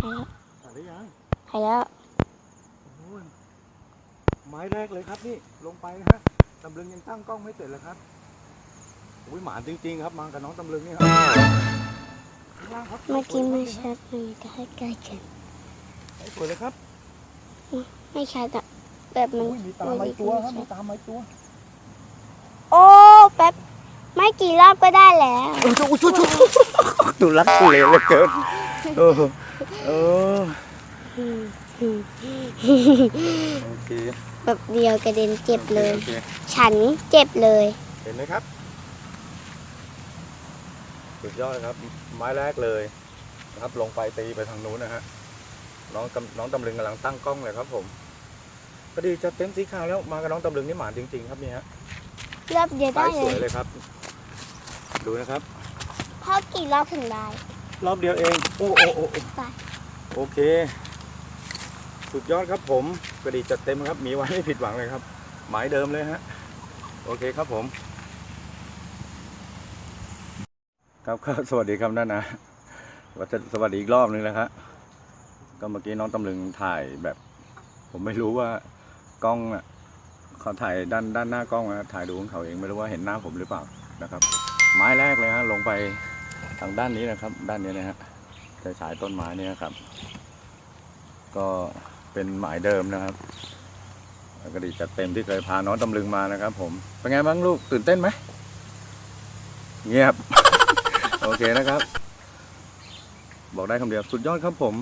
ถ่ายได้ยังถ่ายแล้วโอ้ยไม้แรกเลยครับนี่ลงไปนะฮะตำลึงยังตั้งกล้องไม่เสร็จเลยครับอุ้ยหมาจริงๆครับมากับน้องตำลึงนี่ครับข้างล่างครับเมื่อกี้ไม่ชัดมันจะให้ใกล้กันสวยเลยครับ ไม่ชัดอะแบบมันอุ้ยมีตามไม้ตัวครับมีตามไม้ตัว โอ้แป๊บไม่กี่รอบก็ได้แล้วเออชุชุชุตุลักตุเลเหลือเกิน เออเออ โอเคแบบเดียวกระเด็นเจ็บเลยโอคฉันเจ็บเลย เห็นไหมครับ สุดยอดครับ ไม้แรกเลยนะครับ ลงไปตีไปทางนู้นนะฮะ น้องกำน้องตำลึงกำลังตั้งกล้องเลยครับผมพอดีจะเต็มสีขาวแล้ว มากับน้องตำลึงนี่หมาจริง ๆ ครับนี่ฮะรอบเดียวสาได้ยสเลวยยเลยครับ ดูนะครับ พ่อกี่รอบถึงได้ รอบเดียวเอง โอ้โอ้โอ้โอ้ไป โอเค สุดยอดครับผมกระดีจัดเต็มครับ มีไว้ไม่ผิดหวังเลยครับ หมายเดิมเลยฮะ โอเคครับผม ครับครับสวัสดีครับนั่นนะว่าจะสวัสดีอีกรอบนึงแล้วครับก็เมื่อกี้น้องตำลึงถ่ายแบบ ผมไม่รู้ว่ากล้องอะเขาถ่ายด้านด้านหน้ากล้องนะถ่ายดูของเขาเองไม่รู้ว่าเห็นหน้าผมหรือเปล่านะครับ ไม้แรกเลยฮะลงไปทางด้านนี้นะครับ ด้านนี้นะฮะ จะฉายต้นไม้นี่ยครับ ก็เป็นหมายเดิมนะครับกระดิจัดเต็มที่เคยพาน้องตำลึงมานะครับ ผม เป็นไงบ้างลูกตื่นเต้นไหมเงียบ โอเคนะครับ บอกได้คำเดียวสุดยอดครับผม